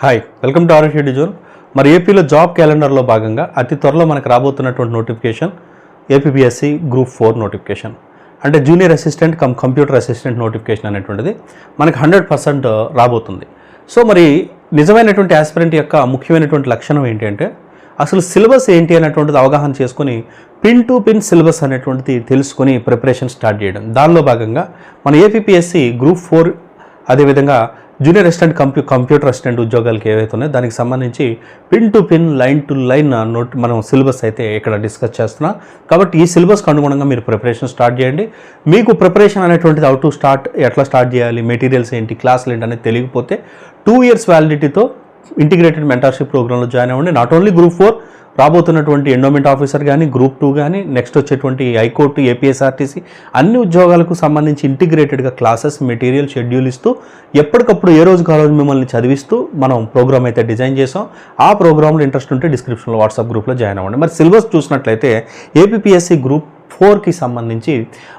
Hi welcome to RS zone మరి ఏపీలో job క్యాలెండర్లో భాగంగా అతి త్వరలో మనకు రాబోతున్నటువంటి notification APPSC group four notification అంటే junior assistant cum computer assistant notification అనేటువంటిది మనకు హండ్రెడ్ పర్సెంట్ రాబోతుంది. సో మరి నిజమైనటువంటి ఆస్పిరెంట్ యొక్క ముఖ్యమైనటువంటి లక్షణం ఏంటి అంటే అసలు సిలబస్ ఏంటి అనేటువంటిది అవగాహన చేసుకొని పిన్ టు పిన్ సిలబస్ అనేటువంటిది తెలుసుకొని ప్రిపరేషన్ స్టార్ట్ చేయడం. దానిలో భాగంగా మన ఏపీపీఎస్సి గ్రూప్ ఫోర్ అదేవిధంగా జూనియర్ అసిస్టెంట్ కంప్యూ కంప్యూటర్ అసిస్టెంట్ ఉద్యోగాలకి ఏవైతే ఉన్నాయో దానికి సంబంధించి pin to pin line to line note మనం సిలబస్ అయితే ఇక్కడ డిస్కస్ చేస్తున్నాం. కాబట్టి ఈ సిలబస్కి అనుగుణంగా మీరు ప్రిపరేషన్ స్టార్ట్ చేయండి. మీకు ప్రిపరేషన్ అనేటువంటిది అవుట్ టు స్టార్ట్ ఎట్లా స్టార్ట్ చేయాలి మెటీరియల్స్ ఏంటి క్లాసులు ఏంటి అనేది తెలియకపోతే టూ ఇయర్స్ వ్యాలిడిటీతో ఇంటిగ్రేటెడ్ మెంటర్షిప్ ప్రోగ్రాంలో జాయిన్ అవ్వండి. నాట్ ఓన్లీ గ్రూప్ ఫోర్ రాబోతున్నటువంటి ఎండోమెంట్ ఆఫీసర్ కానీ గ్రూప్ టూ కానీ నెక్స్ట్ వచ్చేటువంటి హైకోర్టు ఏపీఎస్ఆర్టీసీ అన్ని ఉద్యోగాలకు సంబంధించి ఇంటిగ్రేటెడ్గా క్లాసెస్ మెటీరియల్ షెడ్యూల్ ఇస్తూ ఎప్పటికప్పుడు ఏ రోజు కాలేజ్ మిమ్మల్ని చదివిస్తూ మనం ప్రోగ్రామ్ అయితే డిజైన్ చేసాం ఆ ప్రోగ్రాంలో ఇంట్రెస్ట్ ఉంటే డిస్క్రిప్షన్లో వాట్సాప్ గ్రూప్లో జాయిన్ అవ్వండి. మరి సిలబస్ చూసినట్లయితే ఏపీఎస్సీ గ్రూప్ ఫోర్కి సంబంధించి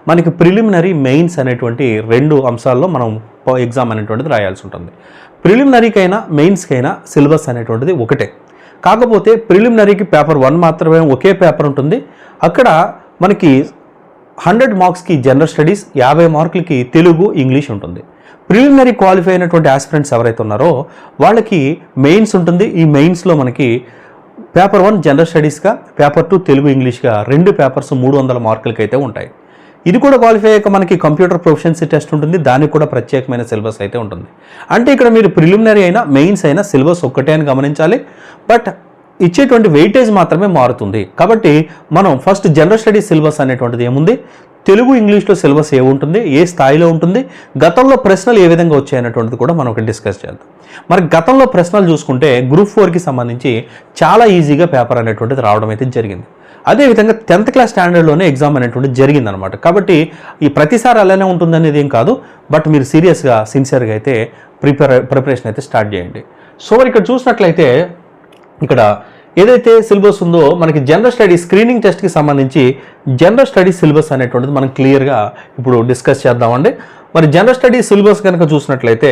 మనకి ప్రిలిమినరీ మెయిన్స్ అనేటువంటి రెండు అంశాల్లో మనం ఎగ్జామ్ అనేటువంటిది రాయాల్సి ఉంటుంది. ప్రిలిమినరీకైనా మెయిన్స్కైనా సిలబస్ అనేటువంటిది ఒకటే. కాకపోతే ప్రిలిమినరీకి పేపర్ వన్ మాత్రమే ఒకే పేపర్ ఉంటుంది. అక్కడ మనకి హండ్రెడ్ మార్క్స్కి జనరల్ స్టడీస్ యాభై మార్కులకి తెలుగు ఇంగ్లీష్ ఉంటుంది. ప్రిలిమినరీ క్వాలిఫై అయినటువంటి ఆస్పిరెంట్స్ ఎవరైతే ఉన్నారో వాళ్ళకి మెయిన్స్ ఉంటుంది. ఈ మెయిన్స్లో మనకి పేపర్ వన్ జనరల్ స్టడీస్గా పేపర్ టూ తెలుగు ఇంగ్లీష్గా రెండు పేపర్స్ మూడు వందల మార్కులకి అయితే ఉంటాయి. ఇది కూడా క్వాలిఫై అయ్యాక మనకి కంప్యూటర్ ప్రొఫిషియన్సీ టెస్ట్ ఉంటుంది. దానికి కూడా ప్రత్యేకమైన సిలబస్ అయితే ఉంటుంది. అంటే ఇక్కడ మీరు ప్రిలిమినరీ అయినా మెయిన్స్ అయినా సిలబస్ ఒక్కటే అని గమనించాలి. బట్ ఇచ్చేటువంటి వెయిటేజ్ మాత్రమే మారుతుంది. కాబట్టి మనం ఫస్ట్ జనరల్ స్టడీస్ సిలబస్ అనేటువంటిది ఏముంది? తెలుగు ఇంగ్లీష్లో సిలబస్ ఏముంటుంది ఏ స్థాయిలో ఉంటుంది గతంలో ప్రశ్నలు ఏ విధంగా వచ్చాయనేటువంటిది కూడా మనం ఒకటి డిస్కస్ చేద్దాం. మరి గతంలో ప్రశ్నలు చూసుకుంటే గ్రూప్ ఫోర్కి సంబంధించి చాలా ఈజీగా పేపర్ అనేటువంటిది రావడం అయితే జరిగింది. అదేవిధంగా టెన్త్ క్లాస్ స్టాండర్డ్లోనే ఎగ్జామ్ అనేటువంటిది జరిగిందనమాట. కాబట్టి ఈ ప్రతిసారి అలానే ఉంటుందనేది ఏం కాదు బట్ మీరు సీరియస్గా సిన్సియర్గా అయితే ప్రిపేర్ ప్రిపరేషన్ అయితే స్టార్ట్ చేయండి. సో మరి ఇక్కడ చూసినట్లయితే ఇక్కడ ఏదైతే సిలబస్ ఉందో మనకి జనరల్ స్టడీస్ స్క్రీనింగ్ టెస్ట్కి సంబంధించి జనరల్ స్టడీస్ సిలబస్ అనేటువంటిది మనం క్లియర్గా ఇప్పుడు డిస్కస్ చేద్దామండి. మరి జనరల్ స్టడీస్ సిలబస్ కనుక చూసినట్లయితే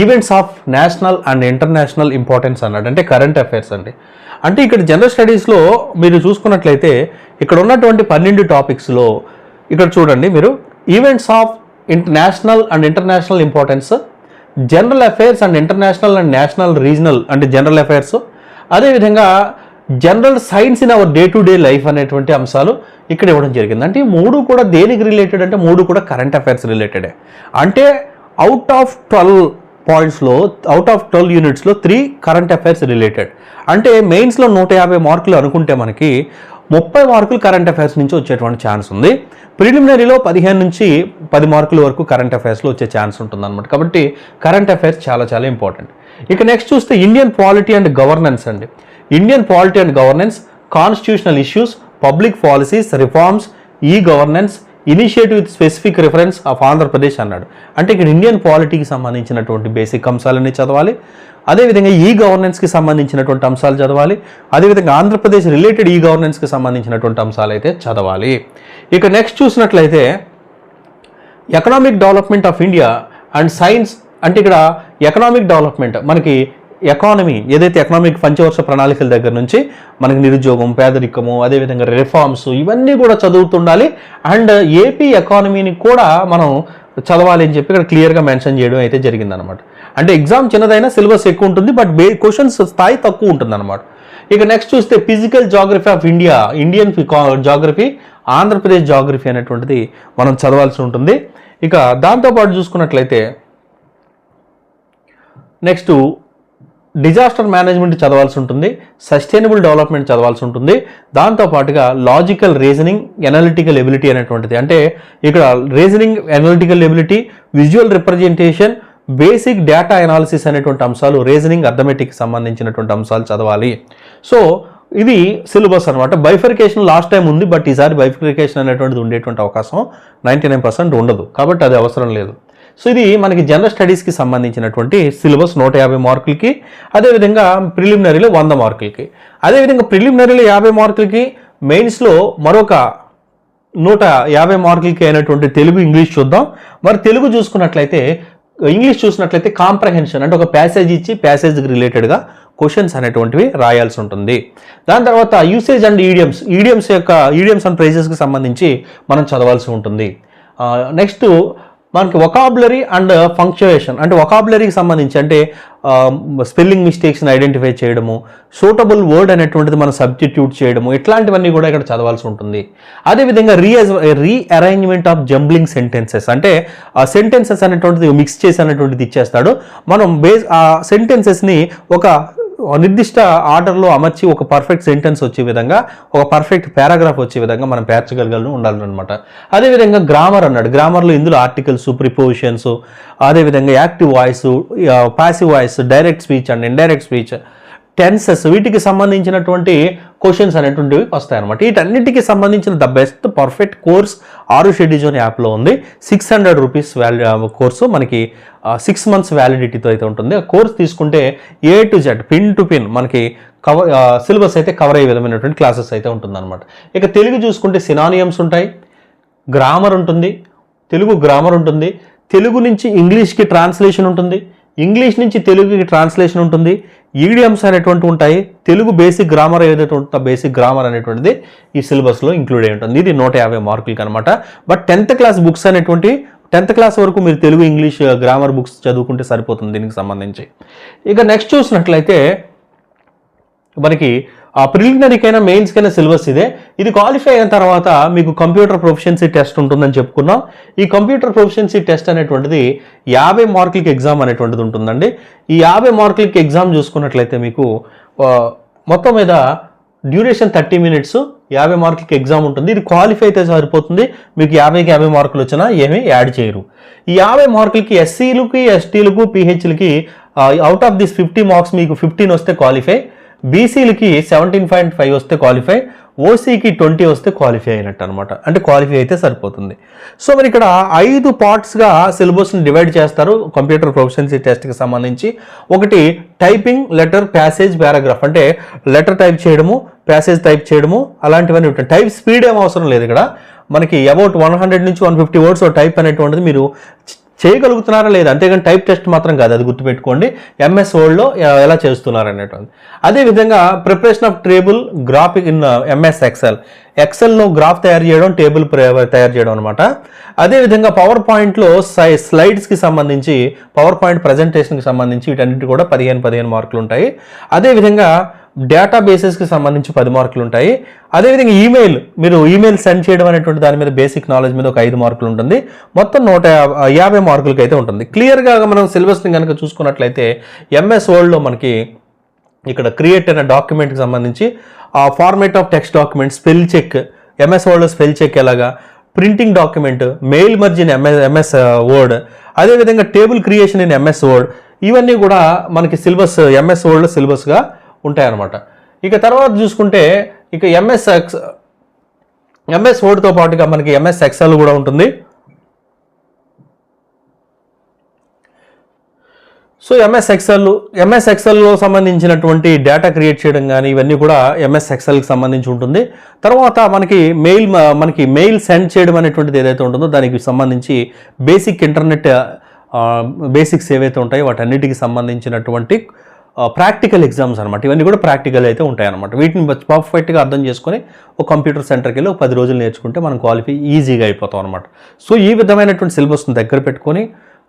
events of national and international importance అన్నాడు. అంటే కరెంట్ అఫైర్స్ అండి. అంటే ఇక్కడ జనరల్ స్టడీస్లో మీరు చూసుకున్నట్లయితే ఇక్కడ ఉన్నటువంటి పన్నెండు టాపిక్స్లో ఇక్కడ చూడండి మీరు events of national and international importance general affairs and international and national regional అంటే జనరల్ అఫైర్స్ అదేవిధంగా general science in our day to day life అనేటువంటి అంశాలు ఇక్కడ ఇవ్వడం జరిగింది. అంటే మూడు కూడా దేనికి రిలేటెడ్? అంటే మూడు కూడా కరెంట్ అఫైర్స్ రిలేటెడే అంటే అవుట్ ఆఫ్ ట్వెల్వ్ పాయింట్స్లో అవుట్ ఆఫ్ ట్వెల్వ్ యూనిట్స్లో త్రీ కరెంట్ అఫైర్స్ రిలేటెడ్. అంటే మెయిన్స్లో నూట యాభై మార్కులు అనుకుంటే మనకి ముప్పై మార్కులు కరెంట్ అఫైర్స్ నుంచి వచ్చేటువంటి ఛాన్స్ ఉంది. ప్రిలిమినరీలో పదిహేను నుంచి పది మార్కుల వరకు కరెంట్ అఫైర్స్లో వచ్చే ఛాన్స్ ఉంటుందన్నమాట. కాబట్టి కరెంట్ అఫైర్స్ చాలా చాలా ఇంపార్టెంట్ ఇక నెక్స్ట్ చూస్తే ఇండియన్ పాలిటీ అండ్ గవర్నెన్స్ అండి. Indian polity and governance constitutional issues public policies reforms ఈ governance initiative with specific reference of Andhra Pradesh అన్నాడు. అంటే ఇక్కడ ఇండియన్ పాలిటీకి సంబంధించినటువంటి బేసిక్ అంశాలన్నీ చదవాలి. అదేవిధంగా ఈ గవర్నెన్స్కి సంబంధించినటువంటి అంశాలు చదవాలి. అదేవిధంగా ఆంధ్రప్రదేశ్ రిలేటెడ్ ఈ గవర్నెన్స్కి సంబంధించినటువంటి అంశాలు అయితే చదవాలి. ఇక నెక్స్ట్ చూసినట్లయితే economic development of India and science అంటే ఇక్కడ ఎకనామిక్ డెవలప్మెంట్ మనకి ఎకానమీ ఏదైతే ఎకనామిక్ పంచవర్ష ప్రణాళికల దగ్గర నుంచి మనకి నిరుద్యోగం పేదరికము అదేవిధంగా రిఫార్మ్స్ ఇవన్నీ కూడా చదువుతుండాలి. అండ్ ఏపీ ఎకానమీని కూడా మనం చదవాలి అని చెప్పి ఇక్కడ క్లియర్గా మెన్షన్ చేయడం అయితే జరిగిందనమాట అంటే ఎగ్జామ్ చిన్నదైనా సిలబస్ ఎక్కువ ఉంటుంది బట్ బే క్వశ్చన్స్ స్థాయి తక్కువ ఉంటుంది అనమాట ఇక నెక్స్ట్ చూస్తే physical geography of India Indian geography Andhra Pradesh geography అనేటువంటిది మనం చదవాల్సి ఉంటుంది. ఇక దాంతోపాటు చూసుకున్నట్లయితే నెక్స్ట్ డిజాస్టర్ మేనేజ్మెంట్ చదవాల్సి ఉంటుంది సస్టైనబుల్ డెవలప్మెంట్ చదవాల్సి ఉంటుంది. దాంతోపాటుగా లాజికల్ రీజనింగ్ ఎనాలిటికల్ ఎబిలిటీ అనేటువంటిది. అంటే ఇక్కడ reasoning analytical ability visual representation basic data analysis అనేటువంటి అంశాలు రీజనింగ్ అథమెటిక్ సంబంధించినటువంటి అంశాలు చదవాలి. సో ఇది సిలబస్ అనమాట బైఫర్కేషన్ లాస్ట్ టైం ఉంది బట్ ఈసారి బైఫర్కేషన్ అనేటువంటిది ఉండేటువంటి అవకాశం నైంటీ నైన్ పర్సెంట్ ఉండదు. కాబట్టి అది అవసరం లేదు. సో ఇది మనకి జనరల్ స్టడీస్కి సంబంధించినటువంటి సిలబస్ నూట యాభై మార్కులకి అదేవిధంగా ప్రిలిమినరీలో వంద మార్కులకి. అదేవిధంగా ప్రిలిమినరీలో యాభై మార్కులకి మెయిన్స్లో మరొక నూట యాభై మార్కులకి అయినటువంటి తెలుగు ఇంగ్లీష్ చూద్దాం. మరి తెలుగు చూసుకున్నట్లయితే ఇంగ్లీష్ చూసినట్లయితే కాంప్రహెన్షన్ అంటే ఒక ప్యాసేజ్ ఇచ్చి ప్యాసేజ్కి రిలేటెడ్గా క్వశ్చన్స్ అనేటువంటివి రాయాల్సి ఉంటుంది. దాని తర్వాత యూసేజ్ అండ్ ఈడియమ్స్ ఈడియమ్స్ యొక్క ఈడియమ్స్ అండ్ ప్రైజెస్కి సంబంధించి మనం చదవాల్సి ఉంటుంది. నెక్స్ట్ మనకి వొకాబులరీ అండ్ ఫంక్చుయేషన్ అంటే వొకాబులరీకి సంబంధించి అంటే స్పెల్లింగ్ మిస్టేక్స్ని ఐడెంటిఫై చేయడము సూటబుల్ వర్డ్ అనేటువంటిది మనం సబ్స్టిట్యూట్ చేయడము ఇట్లాంటివన్నీ కూడా ఇక్కడ చదవాల్సి ఉంటుంది. అదేవిధంగా re rearrangement of jumbling sentences అంటే ఆ సెంటెన్సెస్ అనేటువంటిది మిక్స్ చేసి అనేటువంటిది ఇచ్చేస్తాడు. మనం బేస్ ఆ సెంటెన్సెస్ని ఒక నిర్దిష్ట ఆర్డర్లో అమర్చి ఒక పర్ఫెక్ట్ సెంటెన్స్ వచ్చే విధంగా ఒక పర్ఫెక్ట్ పారాగ్రాఫ్ వచ్చే విధంగా మనం పేర్చగలగలను ఉండాలన్నమాట. అదేవిధంగా గ్రామర్ అన్నాడు. గ్రామర్లో ఇందులో ఆర్టికల్స్ ప్రిపోజిషన్స్ అదేవిధంగా active voice passive voice direct speech and indirect speech tenses వీటికి సంబంధించినటువంటి క్వశ్చన్స్ అనేటువంటివి వస్తాయి అనమాట వీటన్నిటికీ సంబంధించిన ద బెస్ట్ పర్ఫెక్ట్ కోర్స్ ఆరు షెడ్యూజోన్ యాప్లో ఉంది. Six hundred rupees value course మనకి సిక్స్ మంత్స్ వ్యాలిడిటీతో అయితే ఉంటుంది. ఆ కోర్స్ తీసుకుంటే A to Z pin to pin మనకి కవర్ సిలబస్ అయితే కవర్ అయ్యే విధమైనటువంటి క్లాసెస్ అయితే ఉంటుందన్నమాట. ఇక తెలుగు చూసుకుంటే సినానియమ్స్ ఉంటాయి గ్రామర్ ఉంటుంది తెలుగు గ్రామర్ ఉంటుంది తెలుగు నుంచి ఇంగ్లీష్కి ట్రాన్స్లేషన్ ఉంటుంది ఇంగ్లీష్ నుంచి తెలుగుకి ట్రాన్స్లేషన్ ఉంటుంది ఈడియమ్స్ అనేటువంటి ఉంటాయి తెలుగు బేసిక్ గ్రామర్ ఏదైతే ఉంటుందో బేసిక్ గ్రామర్ అనేటువంటిది ఈ సిలబస్లో ఇంక్లూడ్ అయి ఉంటుంది. ఇది నూట యాభై మార్కులకి అనమాట బట్ టెన్త్ క్లాస్ బుక్స్ అనేటువంటి టెన్త్ క్లాస్ వరకు మీరు Telugu English uh, grammar books చదువుకుంటే సరిపోతుంది దీనికి సంబంధించి. ఇక నెక్స్ట్ చూసినట్లయితే మనకి ప్రిలిమినరీకైనా మెయిన్స్కైనా సిలబస్ ఇదే. ఇది క్వాలిఫై అయిన తర్వాత మీకు కంప్యూటర్ ప్రొఫిషియన్సీ టెస్ట్ ఉంటుందని చెప్పుకున్నాం. ఈ కంప్యూటర్ ప్రొఫిషియన్సీ టెస్ట్ అనేటువంటిది యాభై మార్కులకి ఎగ్జామ్ అనేటువంటిది ఉంటుందండి. ఈ యాభై మార్కులకి ఎగ్జామ్ చూసుకున్నట్లయితే మీకు మొత్తం మీద డ్యూరేషన్ థర్టీ మినిట్స్ యాభై మార్కులకి ఎగ్జామ్ ఉంటుంది. ఇది క్వాలిఫై అయితే సరిపోతుంది. మీకు యాభైకి యాభై మార్కులు వచ్చినా ఏమీ యాడ్ చేయరు. ఈ యాభై మార్కులకి ఎస్సీలకి ఎస్టీలకు పిహెచ్లకి out of this fifty marks మీకు ఫిఫ్టీన్ వస్తే క్వాలిఫై బీసీలకి సెవెంటీన్ పాయింట్ ఫైవ్ వస్తే క్వాలిఫై ఓసీకి ట్వంటీ వస్తే క్వాలిఫై అయినట్టు అనమాట అంటే క్వాలిఫై అయితే సరిపోతుంది. సో మరి ఇక్కడ ఐదు పార్ట్స్గా సిలబస్ని డివైడ్ చేస్తారు కంప్యూటర్ ప్రొఫెషన్సీ టెస్ట్కి సంబంధించి. ఒకటి టైపింగ్ లెటర్ ప్యాసేజ్ పారాగ్రాఫ్ అంటే లెటర్ టైప్ చేయడము ప్యాసేజ్ టైప్ చేయడము అలాంటివన్నీ ఉంటాయి. టైప్ స్పీడ్ ఏం అవసరం లేదు ఇక్కడ. మనకి అబౌట్ వన్ హండ్రెడ్ నుంచి వన్ ఫిఫ్టీ వర్డ్స్ టైప్ అనేటువంటిది మీరు చేయగలుగుతున్నారా లేదా? అంతేగాని టైప్ టెస్ట్ మాత్రం కాదు అది గుర్తుపెట్టుకోండి. ఎంఎస్ వర్డ్లో ఎలా చేస్తున్నారు అనేటువంటి అదేవిధంగా preparation of table graphic in MS Excel. ఎక్సెల్లో graph తయారు చేయడం టేబుల్ తయారు చేయడం అనమాట అదేవిధంగా పవర్ పాయింట్లో సై స్లైడ్స్కి సంబంధించి పవర్ పాయింట్ ప్రజెంటేషన్కి సంబంధించి వీటన్నిటి కూడా పదిహేను పదిహేను మార్కులు ఉంటాయి అదేవిధంగా డేటా బేసెస్కి సంబంధించి పది మార్కులు ఉంటాయి. అదేవిధంగా ఈమెయిల్ మీరు ఈమెయిల్ సెండ్ చేయడం అనేటువంటి దాని మీద బేసిక్ నాలెడ్జ్ మీద ఒక ఐదు మార్కులు ఉంటుంది. మొత్తం నూట యాభై మార్కులకి అయితే ఉంటుంది. క్లియర్గా మనం సిలబస్ని కనుక చూసుకున్నట్లయితే ఎంఎస్ వర్డ్లో మనకి ఇక్కడ క్రియేట్ అయిన డాక్యుమెంట్కి సంబంధించి ఆ format of text document spell check MS వర్డ్లో spell check ఎలాగా printing document mail margin MS MS Word అదేవిధంగా table creation in MS Word ఇవన్నీ కూడా మనకి సిలబస్ ఎంఎస్ వర్డ్లో సిలబస్గా ఉంటాయన్నమాట. ఇక తర్వాత చూసుకుంటే ఇక ఎంఎస్ ఎక్స్ ఎంఎస్ వర్డ్తో పాటుగా మనకి ఎంఎస్ ఎక్సెల్ కూడా ఉంటుంది. సో ఎంఎస్ ఎక్సెల్ ఎంఎస్ ఎక్సెల్లో సంబంధించినటువంటి డేటా క్రియేట్ చేయడం కానీ ఇవన్నీ కూడా ఎంఎస్ ఎక్సెల్కి సంబంధించి ఉంటుంది. తర్వాత మనకి మెయిల్ మనకి మెయిల్ సెండ్ చేయడం అనేటువంటిది ఏదైతే ఉంటుందో దానికి సంబంధించి బేసిక్ ఇంటర్నెట్ బేసిక్స్ ఏవైతే ఉంటాయో వాటన్నిటికి సంబంధించినటువంటి ప్రాక్టికల్ ఎగ్జామ్స్ అనమాట ఇవన్నీ కూడా ప్రాక్టికల్ అయితే ఉంటాయి అనమాట వీటిని పర్ఫెక్ట్గా అర్థం చేసుకొని ఒక కంప్యూటర్ సెంటర్కి వెళ్ళి ఒక పది రోజులు నేర్చుకుంటే మనం క్వాలిఫై ఈజీగా అయిపోతాం అనమాట సో ఈ విధమైనటువంటి సిలబస్ని దగ్గర పెట్టుకొని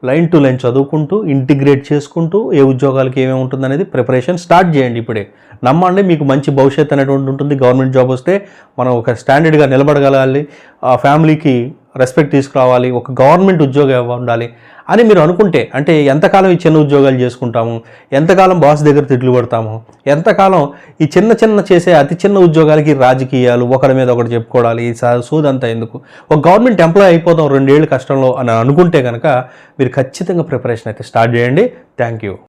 లైన్ టు లైన్ చదువుకుంటూ ఇంటిగ్రేట్ చేసుకుంటూ ఏ ఉద్యోగాలకి ఏమేమి ఉంటుంది అనేది ప్రిపరేషన్ స్టార్ట్ చేయండి ఇప్పుడే. నమ్మండి మీకు మంచి భవిష్యత్తు అనేటువంటి ఉంటుంది. గవర్నమెంట్ జాబ్ వస్తే మనం ఒక స్టాండర్డ్గా నిలబడగలగాలి ఆ ఫ్యామిలీకి రెస్పెక్ట్ తీసుకురావాలి. ఒక గవర్నమెంట్ ఉద్యోగం ఉండాలి. అని మీరు అనుకుంటే అంటే ఎంతకాలం ఈ చిన్న ఉద్యోగాలు చేసుకుంటాము? ఎంతకాలం బాస్ దగ్గర తిట్లు పడతాము ఎంతకాలం ఈ చిన్న చిన్న చేసే అతి చిన్న ఉద్యోగాలకి రాజకీయాలు ఒకరి మీద ఒకటి చెప్పుకోవాలి ఈ సా- సూదంతా ఎందుకు? ఒక గవర్నమెంట్ ఎంప్లాయ్ అయిపోతాం రెండేళ్ళు కష్టంలో అని అనుకుంటే కనుక మీరు ఖచ్చితంగా ప్రిపరేషన్ అయితే స్టార్ట్ చేయండి. Thank you.